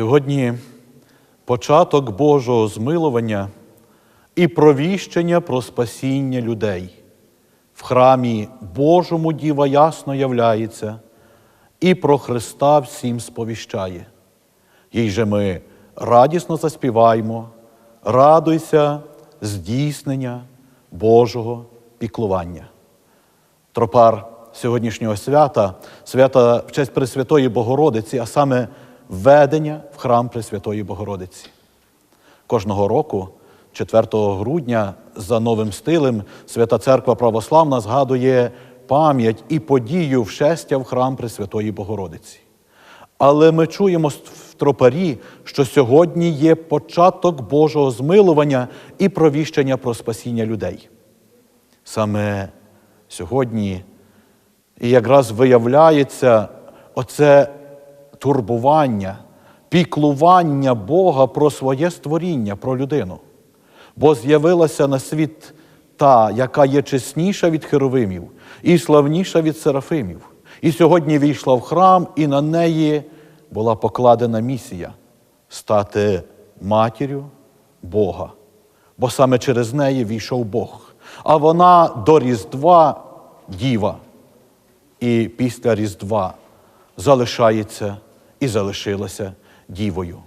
Сьогодні початок Божого змилування і провіщення про спасіння людей. В храмі Божому Діва ясно являється і про Христа всім сповіщає. Їй же ми радісно заспіваємо, радуйся здійснення Божого піклування. Тропар сьогоднішнього свята, свята в честь Пресвятої Богородиці, а саме введення в храм Пресвятої Богородиці. Кожного року, 4 грудня, за новим стилем, Свята Церква Православна згадує пам'ять і подію вшестя в храм Пресвятої Богородиці. Але ми чуємо в тропарі, що сьогодні є початок Божого змилування і провіщення про спасіння людей. Саме сьогодні і якраз виявляється оце турбування, піклування Бога про своє створіння, про людину. Бо з'явилася на світ та, яка є чесніша від херовимів і славніша від серафимів. І сьогодні війшла в храм, і на неї була покладена місія стати матір'ю Бога. Бо саме через неї війшов Бог. А вона до Різдва діва. І після Різдва залишається і залишилася дівою.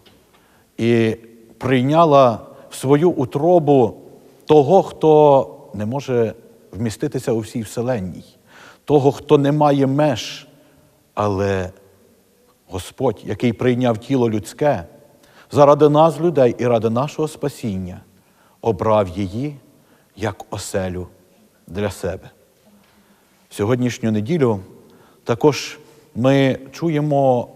І прийняла в свою утробу того, хто не може вміститися у всій вселенній, того, хто не має меж, але Господь, який прийняв тіло людське, заради нас, людей і ради нашого спасіння, обрав її як оселю для себе. Сьогоднішню неділю також ми чуємо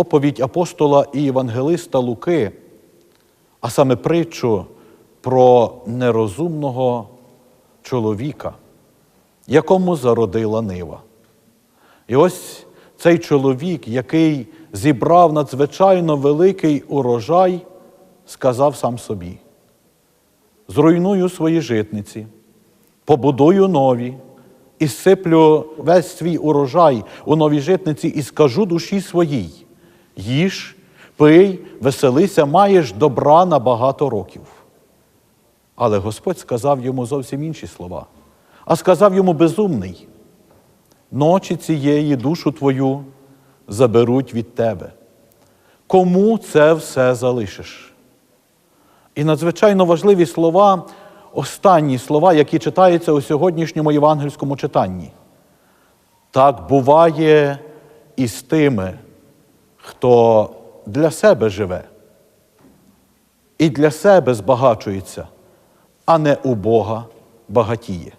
оповідь апостола і євангелиста Луки, а саме притчу про нерозумного чоловіка, якому зародила нива. І ось цей чоловік, який зібрав надзвичайно великий урожай, сказав сам собі: зруйную свої житниці, побудую нові і сиплю весь свій урожай у новій житниці і скажу душі своїй: їж, пий, веселися, маєш добра на багато років. Але Господь сказав йому зовсім інші слова, а сказав йому безумний. Ночі цієї душу твою заберуть від тебе. Кому це все залишиш? І надзвичайно важливі слова, останні слова, які читаються у сьогоднішньому євангельському читанні. Так буває і з тими, хто для себе живе і для себе збагачується, а не у Бога багатіє.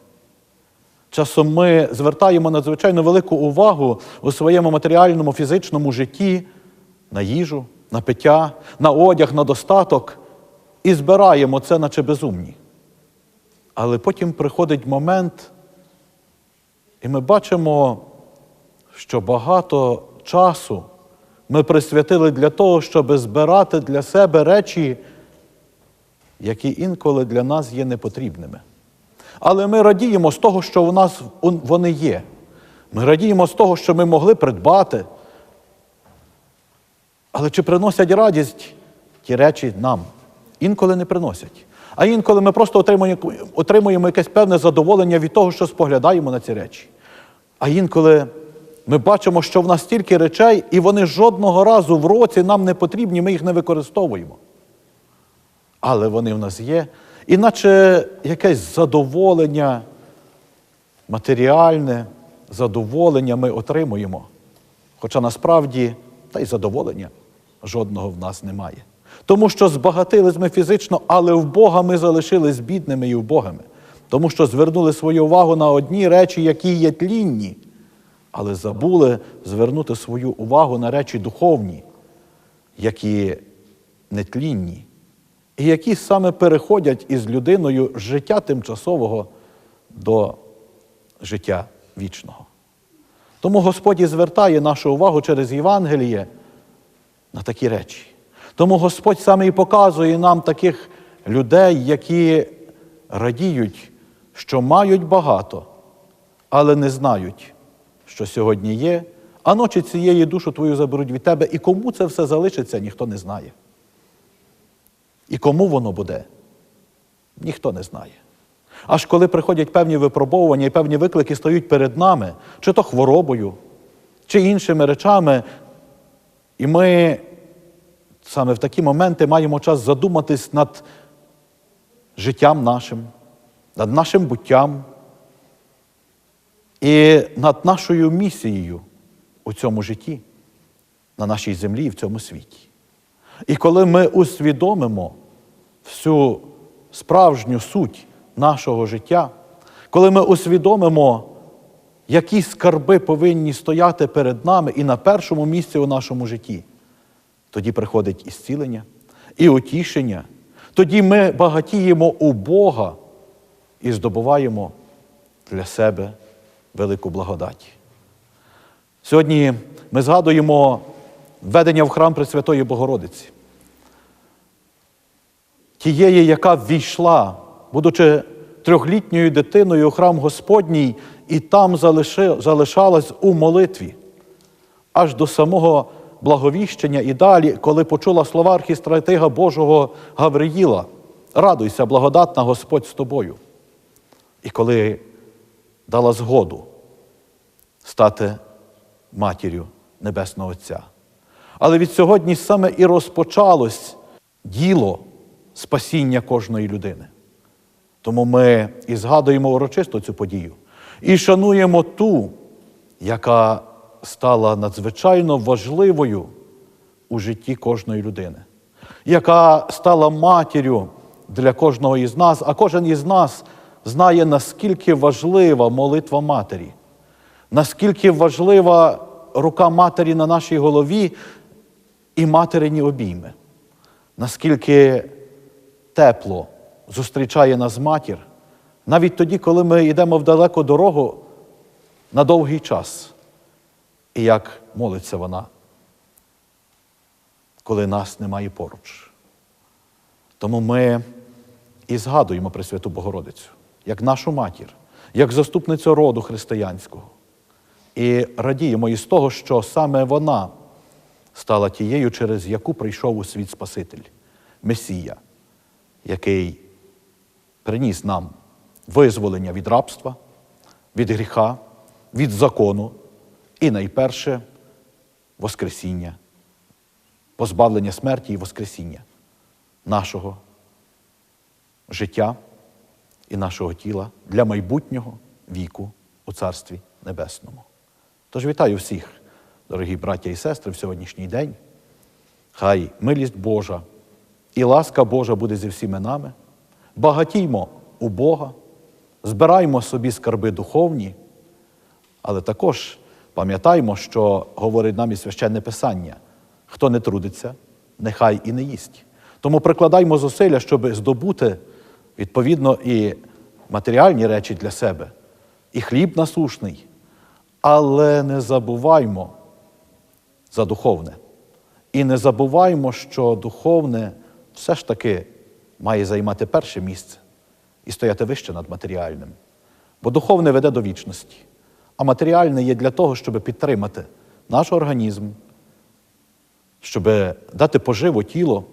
Часом ми звертаємо надзвичайно велику увагу у своєму матеріальному фізичному житті на їжу, на пиття, на одяг, на достаток і збираємо це, наче безумні. Але потім приходить момент, і ми бачимо, що багато часу ми присвятили для того, щоб збирати для себе речі, які інколи для нас є непотрібними. Але ми радіємо з того, що у нас вони є. Ми радіємо з того, що ми могли придбати. Але чи приносять радість ті речі нам? Інколи не приносять. А інколи ми просто отримуємо, якесь певне задоволення від того, що споглядаємо на ці речі. А інколи ми бачимо, що в нас стільки речей, і вони жодного разу в році нам не потрібні, ми їх не використовуємо. Але вони в нас є, іначе якесь задоволення, матеріальне задоволення ми отримуємо. Хоча насправді та й задоволення жодного в нас немає. Тому що збагатились ми фізично, але в Бога ми залишились бідними і вбогими. Тому що звернули свою увагу на одні речі, які є тлінні, але забули звернути свою увагу на речі духовні, які нетлінні, і які саме переходять із людиною з життя тимчасового до життя вічного. Тому Господь і звертає нашу увагу через Євангеліє на такі речі. Тому Господь саме і показує нам таких людей, які радіють, що мають багато, але не знають, що сьогодні є, а ночі цієї душу твою заберуть від тебе, і кому це все залишиться, ніхто не знає. І кому воно буде, ніхто не знає. Аж коли приходять певні випробовування і певні виклики стають перед нами, чи то хворобою, чи іншими речами, і ми саме в такі моменти маємо час задуматись над життям нашим, над нашим буттям і над нашою місією у цьому житті, на нашій землі і в цьому світі. І коли ми усвідомимо всю справжню суть нашого життя, коли ми усвідомимо, які скарби повинні стояти перед нами і на першому місці у нашому житті, тоді приходить і зцілення, і утішення. Тоді ми багатіємо у Бога і здобуваємо для себе велику благодать. Сьогодні ми згадуємо введення в храм Пресвятої Богородиці, тієї, яка ввійшла, будучи трьохлітньою дитиною у храм Господній, і там залишалась у молитві, аж до самого благовіщення і далі, коли почула слова архістратига Божого Гавриїла, радуйся, благодатна Господь з тобою. І коли дала згоду стати матір'ю Небесного Отця. Але від сьогодні саме і розпочалось діло спасіння кожної людини. Тому ми і згадуємо урочисто цю подію, і шануємо ту, яка стала надзвичайно важливою у житті кожної людини, яка стала матір'ю для кожного із нас, а кожен із нас знає, наскільки важлива молитва матері, наскільки важлива рука матері на нашій голові і материні обійми, наскільки тепло зустрічає нас матір, навіть тоді, коли ми йдемо в далеку дорогу на довгий час. І як молиться вона, коли нас немає поруч. Тому ми і згадуємо Пресвяту Богородицю, як нашу матір, як заступницю роду християнського. І радіємо із того, що саме вона стала тією, через яку прийшов у світ Спаситель, Месія, який приніс нам визволення від рабства, від гріха, від закону і найперше Воскресіння, позбавлення смерті і Воскресіння нашого життя і нашого тіла для майбутнього віку у Царстві Небесному. Тож вітаю всіх, дорогі браття і сестри, в сьогоднішній день. Хай милість Божа і ласка Божа буде зі всіми нами. Багатіймо у Бога, збираймо собі скарби духовні, але також пам'ятаймо, що говорить нам і священне Писання: хто не трудиться, нехай і не їсть. Тому прикладаймо зусилля, щоб здобути відповідно і матеріальні речі для себе, і хліб насушний, але не забуваймо за духовне. І не забуваймо, що духовне все ж таки має займати перше місце і стояти вище над матеріальним. Бо духовне веде до вічності, а матеріальне є для того, щоб підтримати наш організм, щоб дати поживу тіло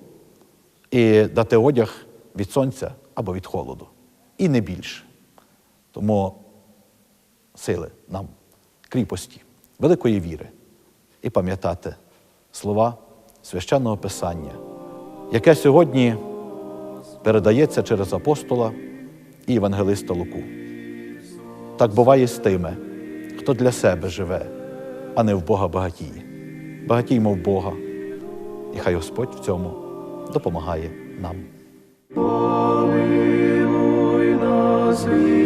і дати одяг від сонця або від холоду. І не більше. Тому сили нам, кріпості, великої віри і пам'ятати слова священного Писання, яке сьогодні передається через апостола і євангелиста Луку. Так буває з тими, хто для себе живе, а не в Бога багатіє. Багатіймо в Бога, і хай Господь в цьому допомагає нам. Помилуй нас,